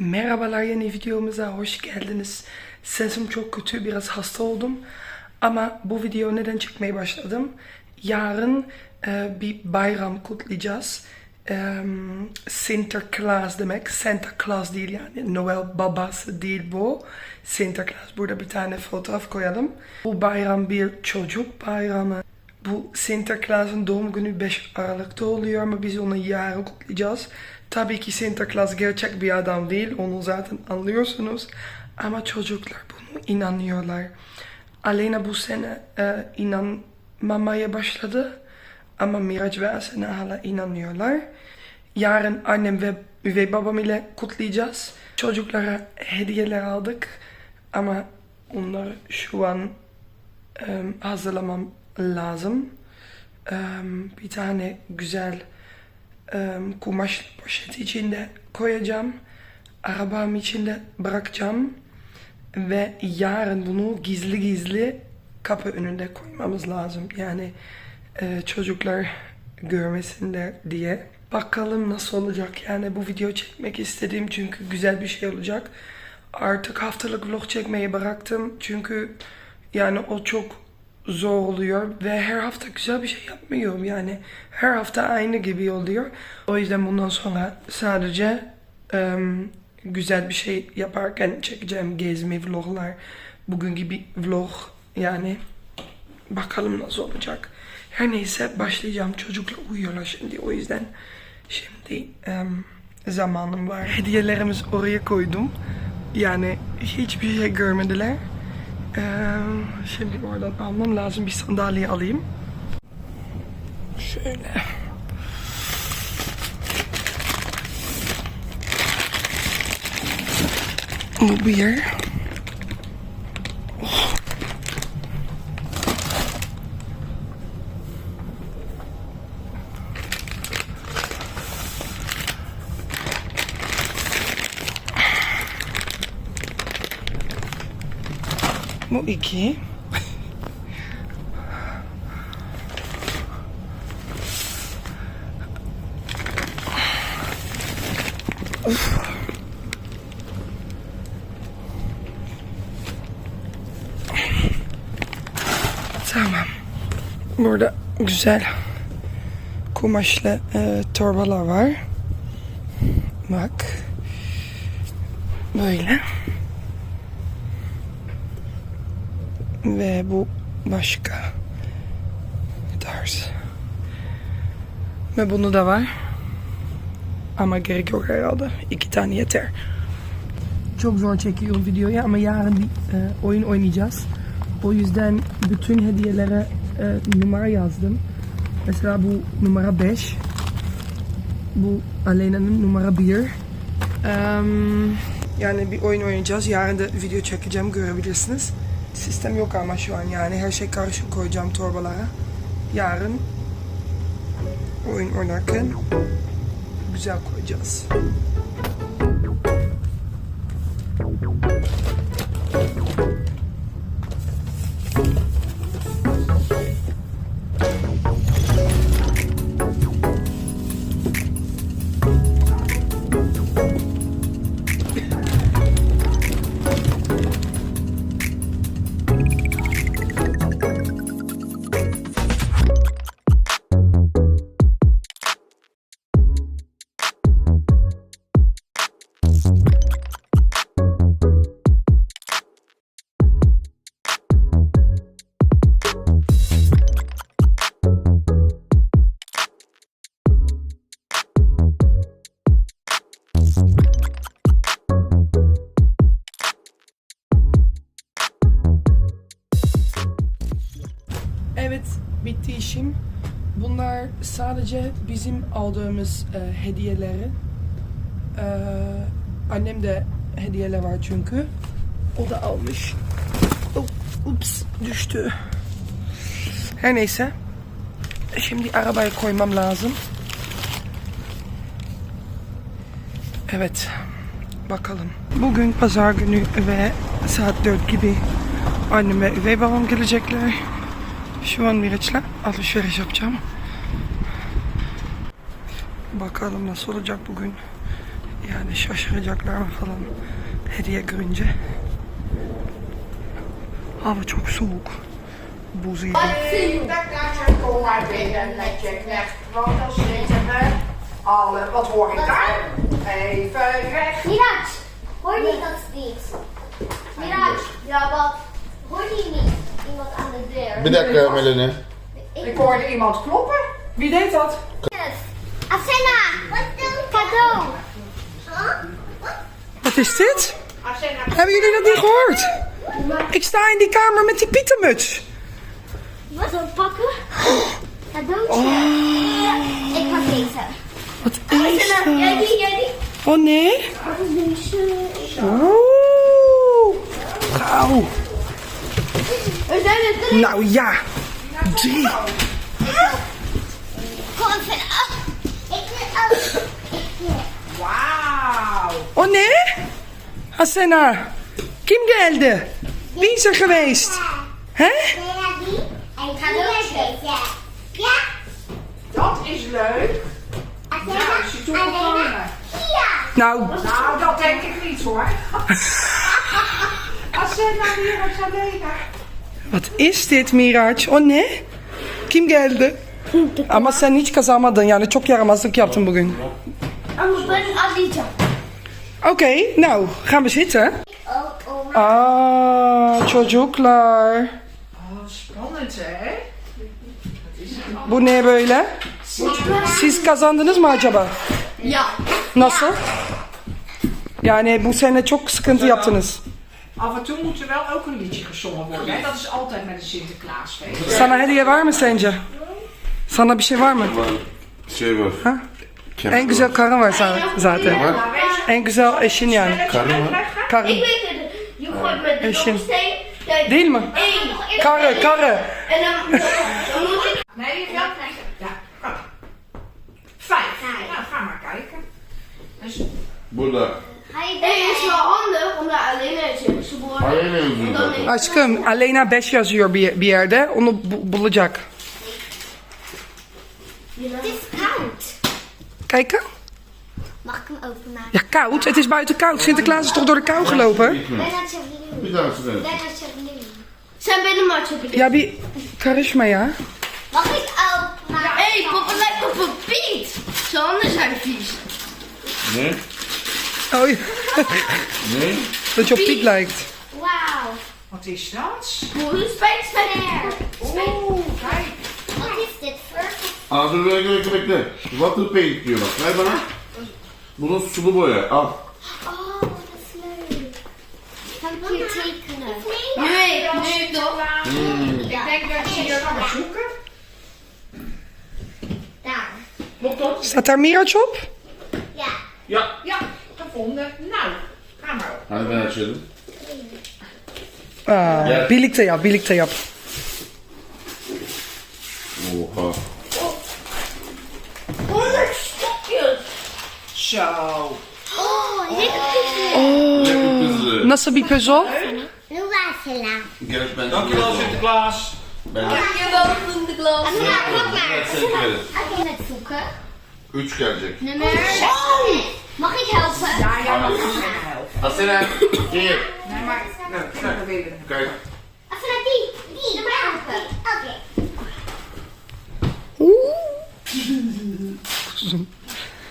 Merhabalar yeni videomuza hoş geldiniz. Sesim çok kötü biraz hasta oldum. Ama bu video neden çekmeye başladım? Yarın e, bir bayram kutlayacağız. E, Sinterklaas demek. Santa Claus değil yani. Noel babası değil bu. Sinterklaas. Burada bir tane fotoğraf koyalım. Bu bayram bir çocuk bayramı. Bu Sinterklaas'ın doğum günü 5 Aralık'ta oluyor ama biz onu yarın kutlayacağız. Tabii ki Sinterklaas gerçek bir adam değil, onu zaten anlıyorsunuz. Ama çocuklar bunu inanıyorlar. Alena bu sene e, inanmamaya başladı. Ama Miraç ve Asena hala inanıyorlar. Yarın annem ve üvey babam ile kutlayacağız. Çocuklara hediyeler aldık. Ama onları şu an hazırlamam lazım. Bir tane güzel kumaş poşeti içinde koyacağım. Arabam içinde bırakacağım. Ve yarın bunu gizli gizli kapı önünde koymamız lazım. Yani çocuklar görmesinler diye. Bakalım nasıl olacak. Yani bu video çekmek istedim çünkü güzel bir şey olacak. Artık haftalık vlog çekmeyi bıraktım. Çünkü yani o çok zor oluyor ve her hafta güzel bir şey yapmıyorum yani her hafta aynı gibi oluyor. O yüzden bundan sonra sadece em, güzel bir şey yaparken çekeceğim gezme vloglar. Bugün gibi vlog yani bakalım nasıl olacak. Her neyse başlayacağım. Çocuklar uyuyorlar şimdi o yüzden şimdi em, zamanım var. Hediyelerimizi oraya koydum. Yani hiçbir şey görmediler. Şimdi oradan almam lazım. Bir sandalye alayım. Şöyle. Bu bir. Bu iki. Tamam. Burada güzel kumaşlı e, torbalar var. Bak. Böyle. Ve bu başka tarz. Ve bunu da var. Ama gerek yok herhalde. İki tane yeter. Çok zor çekiyorum videoyu ama yarın bir e, oyun oynayacağız. O yüzden bütün hediyelere e, numara yazdım. Mesela bu numara 5. Bu Alena'nın numara 1. yani bir oyun oynayacağız. Yarın da video çekeceğim görebilirsiniz. Sistem yok ama şu an yani her şey karışık koyacağım torbalara. Yarın oyun oynarken güzel koyacağız. Evet, bitti işim. Bunlar sadece bizim aldığımız e, hediyeleri. E, annem de hediyeler var çünkü. O da almış. Up, ups, düştü. Her neyse. Şimdi arabaya koymam lazım. Evet. Bakalım. Bugün pazar günü ve saat 4 gibi annem ve üvey babam gelecekler. Şu an Miraç'la alışveriş yapacağım. Bakalım nasıl olacak bugün. Yani şaşıracaklar mı falan hediye görünce. Hava çok soğuk. Buz we alle. Wat hoor ik daar? Even weg. Miraj, hoor je dat niet? Miraj, ja wat? Bir dakika Melanie. Ik hoorde iemand kloppen. Wie deed dat? Asena, cadeau. Wat is dit? Asena, Hebben jullie dat niet gehoord? Ik sta in die kamer met die pietermuts. Wat een pakken? Cadeautje. Ik pak deze. Wat is Asena, jij dat? die, jij die. Oh nee. Wat is deze? Oeh. Gauw. Er zijn er drie. Nou ja. Drie. Kom even. Ah, Ik wil ook. wauw. Oh nee? Asena. Kim geldi? Wie is er geweest? Hè? die? En cadeautje. Ja. Dat is leuk. Asena, Nou, is je toch gekomen? Ja. Nou, Nou, dat denk ik niet hoor. Asena, hier is Alena. Wat is dit Miraç? Oh ne? Kim geldi? Ama sen hiç kazanmadın yani çok yaramazlık yaptın bugün. Ama ben alacağım. Oké, nou gaan we zitten. Oh, oh. Aa çocuklar. Oh, spannend hè? Bu ne böyle? Siz kazandınız mı acaba? Ja. Nasıl? Yani bu sene çok sıkıntı yaptınız. Af en toe moet er wel ook een liedje gezongen worden. Hè? Dat is altijd met een Sinterklaasfeest. Sanne, heb je warme steentje? Sanne, heb je warme? Zeven. En gezel karamar zaten. En gezel en Karamar? Karren. Ik weet het. Je gooit met de steen. Deel me. Karren, karre. En dan moet ik... Nee, je gaat krijgen. Vijf. Nou, ga maar kijken. Dus... Boeddha. Hij is wel handig om daar alleen uit te Alena yazıyor zaten. Aşkım Aleyna 5 yazıyor bir, bir yerde. Onu bu- bulacak. Het is koud. Kijken. Mag ik hem openmaken? Ja, koud. Het is buiten koud. Sinterklaas is toch door de kou gelopen? Ben Chevrolet. Bir tanesi de. Ben. Zijn binnen maar Chevrolet. Ya bir karışma ya. Mag ik openmaken? Hé, hey, papa lijkt op een Piet. Zijn handen zijn vies. Ne? Oh, ja. Ne? dat je op Piet lijkt. Wat is dat? Hoe Spijtspeler! Oeh, kijk. Wat is dit voor? Ah, A, klik, klik, ik klik. Wat een peentje, wat. Kijk maar. Moet ons zoeken, Ah. Oh, dat is leuk. Kan ik hier tekenen? Nee, nee, toch? Mm. Ik denk dat ze hier gaan zoeken. Daar. Staat daar Mirage op? Ja. Ja. Ja, gevonden. Nou, ga maar op. Ga je bijna zitten. బిలిక్ అయ్యా బిలిక్ Jap. Oha. Honderd stokjes. Ciao. Oh, lekker puzzelen. Lekker puzzelen. Nasıl bir puzzel? Nu was het Dankjewel Sinterklaas. Dankjewel Sinterklaas. En nu pak maar. Ik ben het zoeken. Üç gelecek. Nummer... Oh! Mag ik helpen? Ja, jij mag helpen. Asena, hier. Nee, maar...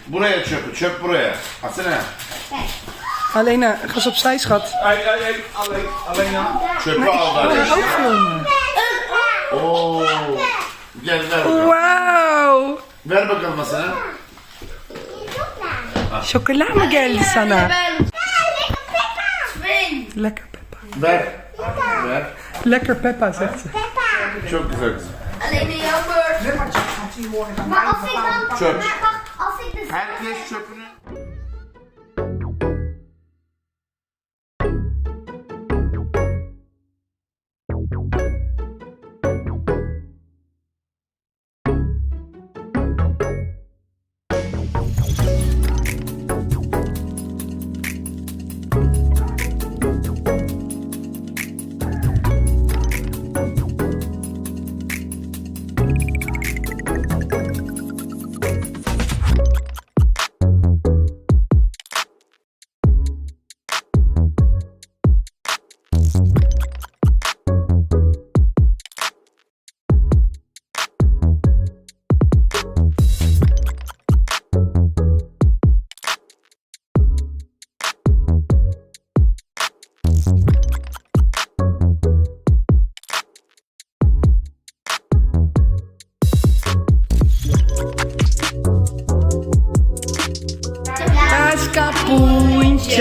Buraya çöp. Çöp buraya. Asena. Alena, ga eens opzij, schat. Hey, hey, hey, alleen, Alena. Çöpü al Oh, kardeşim. ook filmen. Oo. Gel ver bakalım. Wauw. Ver bakalım Asena. Chocola mı geldi sana? Lekker Peppa. Twee. Lekker Peppa. Ver. Ver. Lekker Peppa, zegt ze. Peppa. Çok güzel kızım. Alleen de dan Maar als ik dan... Çöp. Maar wacht. Herkes çöpünü.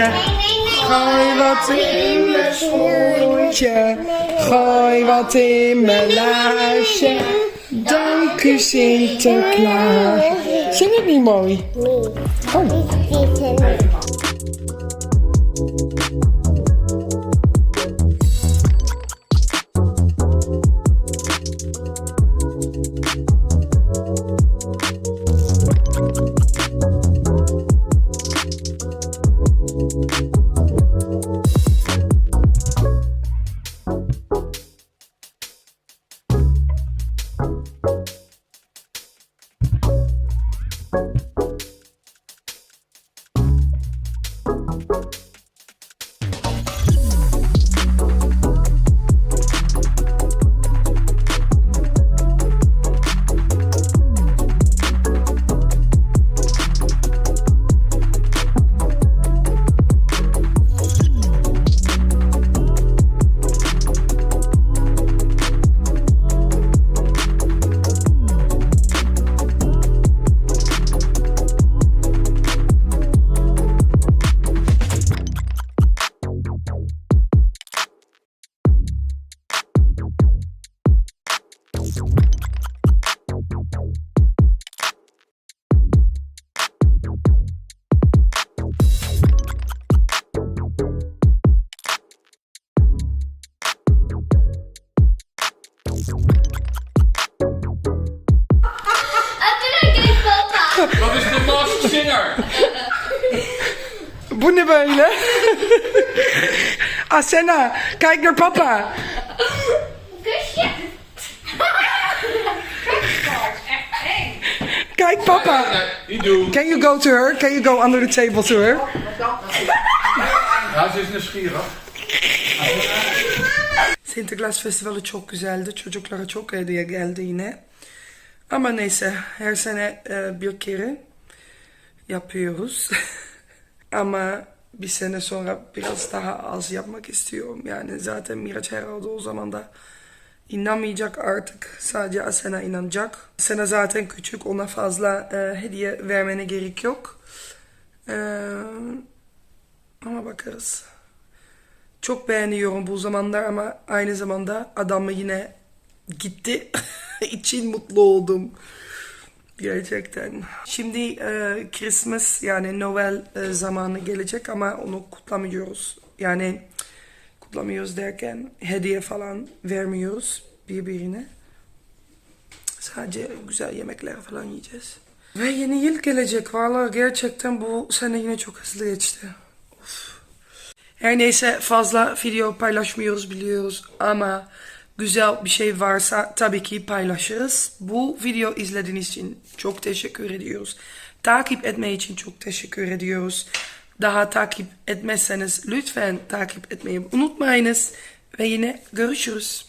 Gooi wat in mijn schoentje. Gooi wat in mijn laarsje. Dank u Sinterklaas. Zing het niet mooi? Oh. Bu ne böyle? Asena, kijk naar papa. Kijk papa. Can you go to her? Can you go under the table to her? Ja, ze is nieuwsgierig. Sinterklaas Festivali çok güzeldi. Çocuklara çok hediye geldi yine. Ama neyse her sene e, bir kere yapıyoruz. Ama bir sene sonra biraz daha az yapmak istiyorum. Yani zaten Miraç herhalde o zaman da inanmayacak artık. Sadece Asena inanacak. Asena zaten küçük. Ona fazla e, hediye vermene gerek yok. E, ama bakarız. Çok beğeniyorum bu zamanlar ama aynı zamanda adamı yine gitti. için mutlu oldum. Gerçekten. Şimdi e, Christmas yani Noel e, zamanı gelecek ama onu kutlamıyoruz. Yani kutlamıyoruz derken hediye falan vermiyoruz birbirine. Sadece güzel yemekler falan yiyeceğiz. Ve yeni yıl gelecek. Valla gerçekten bu sene yine çok hızlı geçti. Her neyse fazla video paylaşmıyoruz biliyoruz ama güzel bir şey varsa tabii ki paylaşırız. Bu video izlediğiniz için çok teşekkür ediyoruz. Takip etmeyi için çok teşekkür ediyoruz. Daha takip etmezseniz lütfen takip etmeyi unutmayınız ve yine görüşürüz.